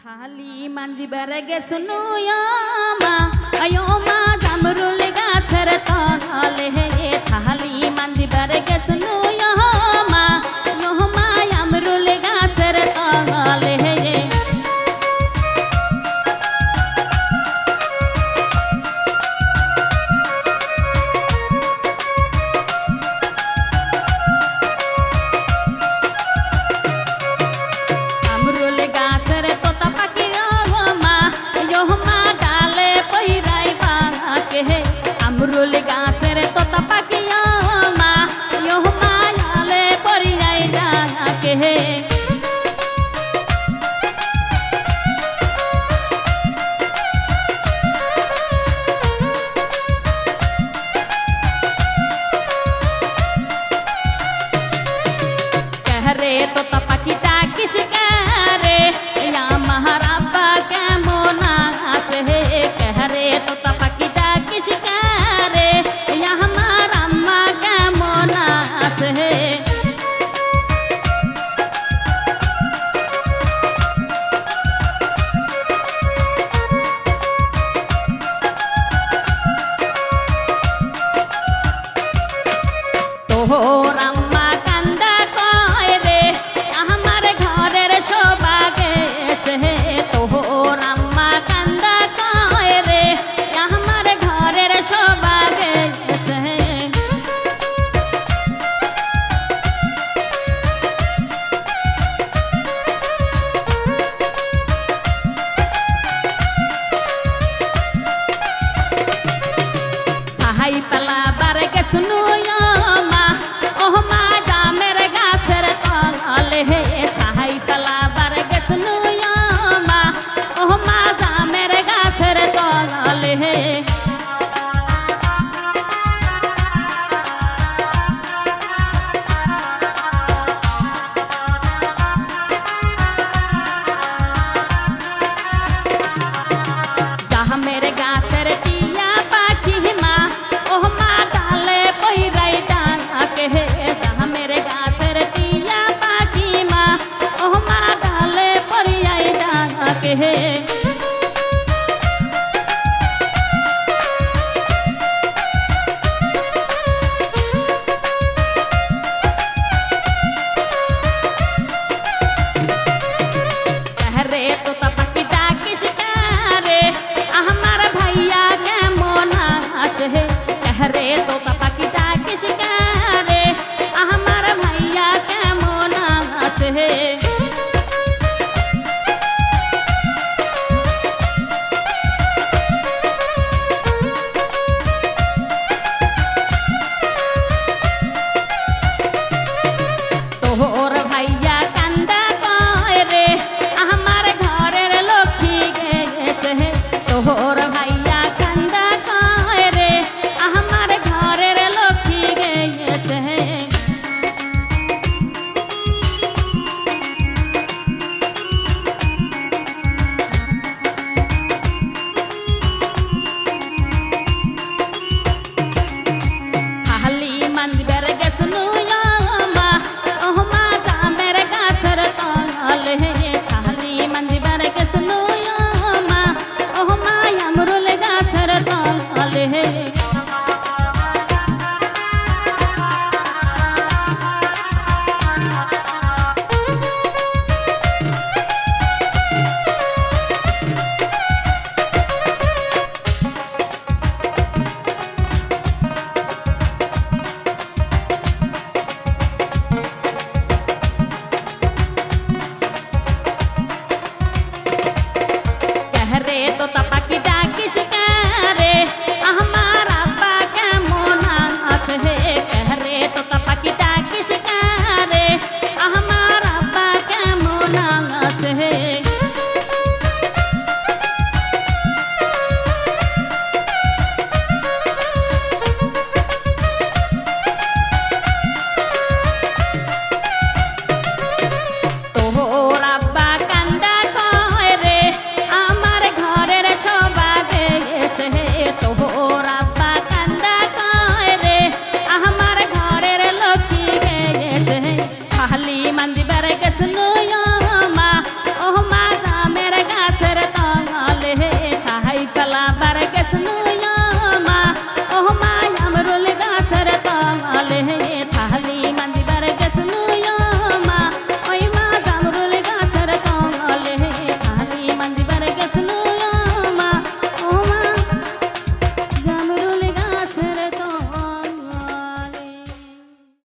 থালি মাঞ্জিবার গেছনু মা আয়ো মা জামরুল গাছের তলে হে থালি মাঞ্জিবার গেছনু palavra